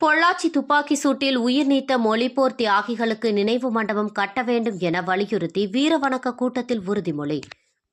பொள்ளாச்சி துப்பாக்கி சூட்டில் உயிர் நீத்த மொழிப்போர் தியாகிகளுக்கு நினைவு மண்டபம் கட்ட வேண்டும் என வலியுறுத்தி வீரவணக்க கூட்டத்தில் உறுதிமொழி.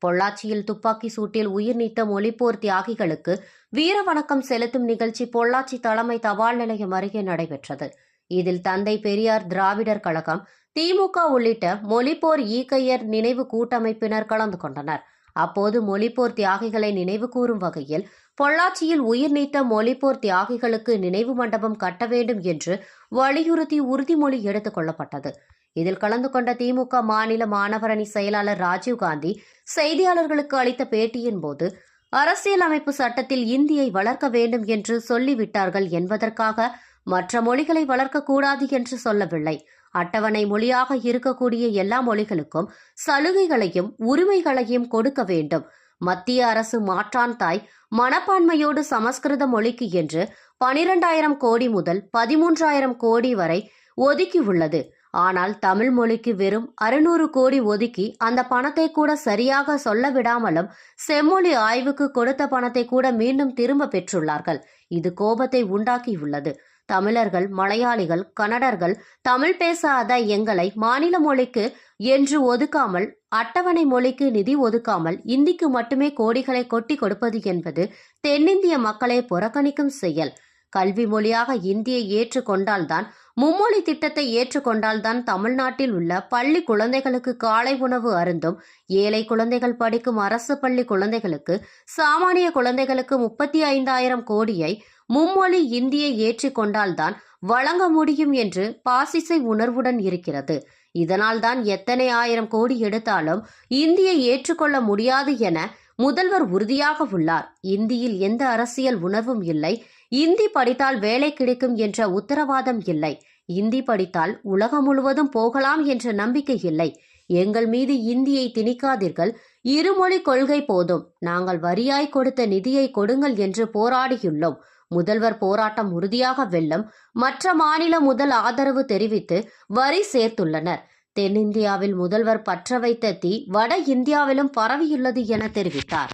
பொள்ளாச்சியில் துப்பாக்கி சூட்டில் உயிர் நீத்த மொழிப்போர் தியாகிகளுக்கு வீரவணக்கம் செலுத்தும் நிகழ்ச்சி பொள்ளாச்சி தலைமை தபால் நிலையம் அருகே நடைபெற்றது. இதில் தந்தை பெரியார் திராவிடர் கழகம் திமுக உள்ளிட்ட மொழிப்போர் ஈக்கையர் நினைவு கூட்டமைப்பினர் கலந்து கொண்டனர். அப்போது மொழிப்போர் தியாகிகளை நினைவு கூறும் வகையில் பொள்ளாச்சியில் உயிர் நீத்த மொழிப்போர் தியாகிகளுக்கு நினைவு மண்டபம் கட்ட வேண்டும் என்று வலியுறுத்தி உறுதிமொழி எடுத்துக் கொள்ளப்பட்டது. இதில் கலந்து கொண்ட திமுக மாநில மாணவரணி செயலாளர் ராஜீவ்காந்தி செய்தியாளர்களுக்கு அளித்த பேட்டியின் போது அரசியலமைப்பு சட்டத்தில் இந்தியை வளர்க்க வேண்டும் என்று சொல்லிவிட்டார்கள் என்பதற்காக மற்ற மொழிகளை வளர்க்கக்கூடாது என்று சொல்லவில்லை. அட்டவணை மொழியாக இருக்கக்கூடிய எல்லா மொழிகளுக்கும் சலுகைகளையும் உரிமைகளையும் கொடுக்க வேண்டும். மத்திய அரசு மாற்றான் தாய் மனப்பான்மையோடு சமஸ்கிருத மொழிக்கு என்று பனிரெண்டாயிரம் கோடி முதல் பதிமூன்றாயிரம் கோடி வரை ஒதுக்கி உள்ளது. ஆனால் தமிழ் மொழிக்கு வெறும் அறுநூறு கோடி ஒதுக்கி அந்த பணத்தை கூட சரியாக சொல்ல விடாமலும் செம்மொழி ஆய்வுக்கு கொடுத்த பணத்தை கூட மீண்டும் திரும்ப பெற்றுள்ளார்கள். இது கோபத்தை உண்டாக்கியுள்ளது. தமிழர்கள் மலையாளிகள் கன்னடர்கள் தமிழ் பேசாத எங்களை மாநில மொழிக்கு என்று ஒதுக்காமல் அட்டவணை மொழிக்கு நிதி ஒதுக்காமல் இந்திக்கு மட்டுமே கோடிகளை கொட்டி கொடுப்பது என்பது தென்னிந்திய மக்களை புறக்கணிக்கும் செயல். கல்வி மொழியாக இந்தியை ஏற்றுக்கொண்டால்தான் மும்மொழி திட்டத்தை ஏற்றுக்கொண்டால்தான் தமிழ்நாட்டில் உள்ள பள்ளி குழந்தைகளுக்கு காலை உணவு அருந்தும். ஏழை குழந்தைகள் படிக்கும் அரசு பள்ளி குழந்தைகளுக்கு சாமானிய குழந்தைகளுக்கு முப்பத்தி ஐந்தாயிரம் கோடியை மும்மொழி இந்தியை ஏற்றிக்கொண்டால்தான் வழங்க முடியும் என்று பாசிசை உணர்வுடன் இருக்கிறது. இதனால்தான் எத்தனை ஆயிரம் கோடி எடுத்தாலும் இந்தியை ஏற்றுக்கொள்ள முடியாது என முதல்வர் உறுதியாக உள்ளார். இந்தியில் எந்த அரசியல் உணர்வும் இல்லை. இந்தி படித்தால் வேலை கிடைக்கும் என்ற உத்தரவாதம் இல்லை. இந்தி படித்தால் உலகம் முழுவதும் போகலாம் என்ற நம்பிக்கை இல்லை. எங்கள் மீது இந்தியை திணிக்காதீர்கள். இருமொழி கொள்கை போதும். நாங்கள் வரியாய் கொடுத்த நிதியை கொடுங்கள் என்று போராடியுள்ளோம். முதல்வர் போராட்டம் உறுதியாக வெல்லும். மற்ற மாநில முதல் ஆதரவு தெரிவித்து வரி சேர்த்துள்ளனர். தென்னிந்தியாவில் முதல்வர் பற்ற வைத்த தீ வட இந்தியாவிலும் பரவியுள்ளது என தெரிவித்தார்.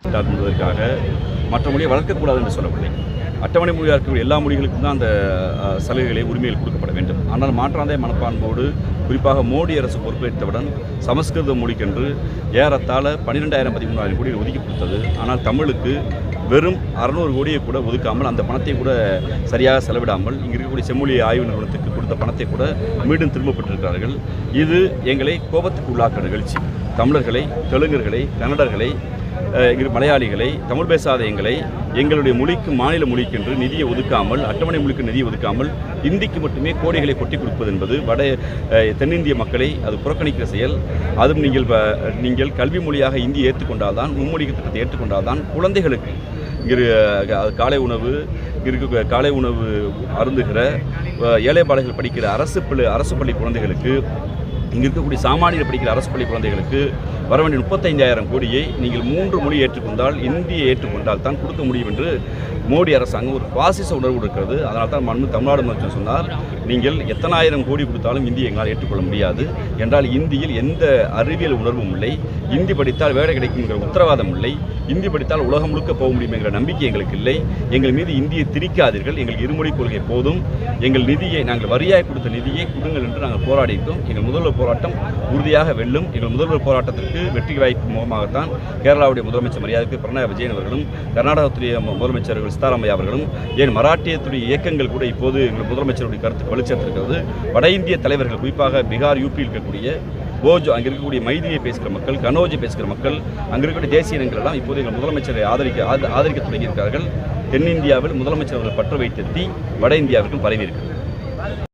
மற்ற மொழியை வளர்க்கக்கூடாது என்று சொல்லவில்லை. அட்டவணை மொழியாக இருக்கக்கூடிய எல்லா மொழிகளுக்கும் தான் அந்த சலுகைகளை உரிமைகள் கொடுக்கப்பட வேண்டும். ஆனால் மாற்றாந்தே மனப்பான்போடு குறிப்பாக மோடி அரசு பொறுப்பேற்றவுடன் சமஸ்கிருத மொழிக்கென்று ஏறத்தாழ பன்னிரெண்டாயிரம் பதிமூணாயிரம் கோடி ஒதுக்கி கொடுத்தது. ஆனால் தமிழுக்கு வெறும் அறநூறு கோடியை கூட ஒதுக்காமல் அந்த பணத்தை கூட சரியாக செலவிடாமல் இங்கே இருக்கக்கூடிய செம்மொழி ஆய்வு நிறுவனத்துக்கு கொடுத்த பணத்தை கூட மீண்டும் திரும்ப பெற்றிருக்கிறார்கள். இது எங்களை கோபத்துக்கு உள்ளாக்க நிகழ்ச்சி. தமிழர்களை தெலுங்கர்களை கன்னடர்களை மலையாளிகளை தமிழ் பேசாத எங்களை எங்களுடைய மொழிக்கு மாநில மொழிக்கென்று நிதியை ஒதுக்காமல் அட்டவணை மொழிக்கு நிதியை ஒதுக்காமல் இந்திக்கு மட்டுமே கோடிகளை கொட்டி கொடுப்பது என்பது வட தென்னிந்திய மக்களை அது புறக்கணிக்கிற செயல். அதுவும் நீங்கள் நீங்கள் கல்வி மொழியாக இந்தி ஏற்றுக்கொண்டால்தான் மும்மொழி திட்டத்தை ஏற்றுக்கொண்டால்தான் குழந்தைகளுக்கு இரு காலை உணவு இருக்கு காலை உணவு அருந்துகிற ஏழைப்பாளைகள் ஏழை படிக்கிற அரசு பள்ளி அரசு பள்ளி குழந்தைகளுக்கு இங்கே இருக்கக்கூடிய சாமானியர் படிக்கிற அரசு பள்ளி குழந்தைகளுக்கு வர வேண்டிய முப்பத்தைந்தாயிரம் கோடியை நீங்கள் மூன்று மொழி ஏற்றுக்கொண்டால் இந்தியை ஏற்றுக்கொண்டால் தான் கொடுக்க முடியும் என்று மோடி அரசாங்கம் ஒரு பாசிச உணர்வு இருக்கிறது. அதனால் தான் மண்ணு தமிழ்நாடு முதலமைச்சர் சொன்னார் நீங்கள் எத்தனாயிரம் கோடி கொடுத்தாலும் இந்தியை எங்களால் ஏற்றுக்கொள்ள முடியாது. என்றால் இந்தியில் எந்த அறிவியல் உணர்வும் இல்லை. இந்தி படித்தால் வேலை கிடைக்குங்கிற உத்தரவாதம் இல்லை. இந்தி படித்தால் உலகம் முழுக்க போக முடியும் என்கிற நம்பிக்கை எங்களுக்கு இல்லை. எங்கள் மீது இந்தியை திரிக்காதீர்கள் எங்கள் இருமொழி கொள்கை போதும். எங்கள் நிதியை நாங்கள் வரியாய் கொடுத்த நிதியை கொடுங்கள் என்று நாங்கள் போராடியிருக்கோம் எங்கள் முதல்வர் போராட்டம் உறுதியாக வெல்லும். எங்கள் முதல்வர் போராட்டத்திற்கு வெற்றி வாய்ப்பு முகமாகத்தான் கேரளாவுடைய முதலமைச்சர் மரியாதைக்கு பிரணாய் விஜயன் அவர்களும் கர்நாடகத்துடைய முதலமைச்சர்கள் சித்தாராமையா அவர்களும் ஏன் மராட்டியத்துடைய இயக்கங்கள் கூட இப்போது எங்கள் முதலமைச்சருடைய கருத்து வலுச்சேர்த்திருக்கிறது வட இந்திய தலைவர்கள் குறிப்பாக பீகார் யூபியில் இருக்கக்கூடிய போஜ் அங்கே இருக்கக்கூடிய மைதியை பேசுகிற மக்கள் கனோஜை பேசுகிற மக்கள் அங்கே இருக்கக்கூடிய தேசிய இனங்கள் எல்லாம் இப்போது எங்கள் முதலமைச்சரை ஆதரிக்க ஆத- ஆதரிக்க தொடங்கியிருக்கிறார்கள். தென்னிந்தியாவில் முதலமைச்சர் அவர்கள் பற்ற வைத்த தீ வட இந்தியாவிற்கும் பரவி இருக்கிறது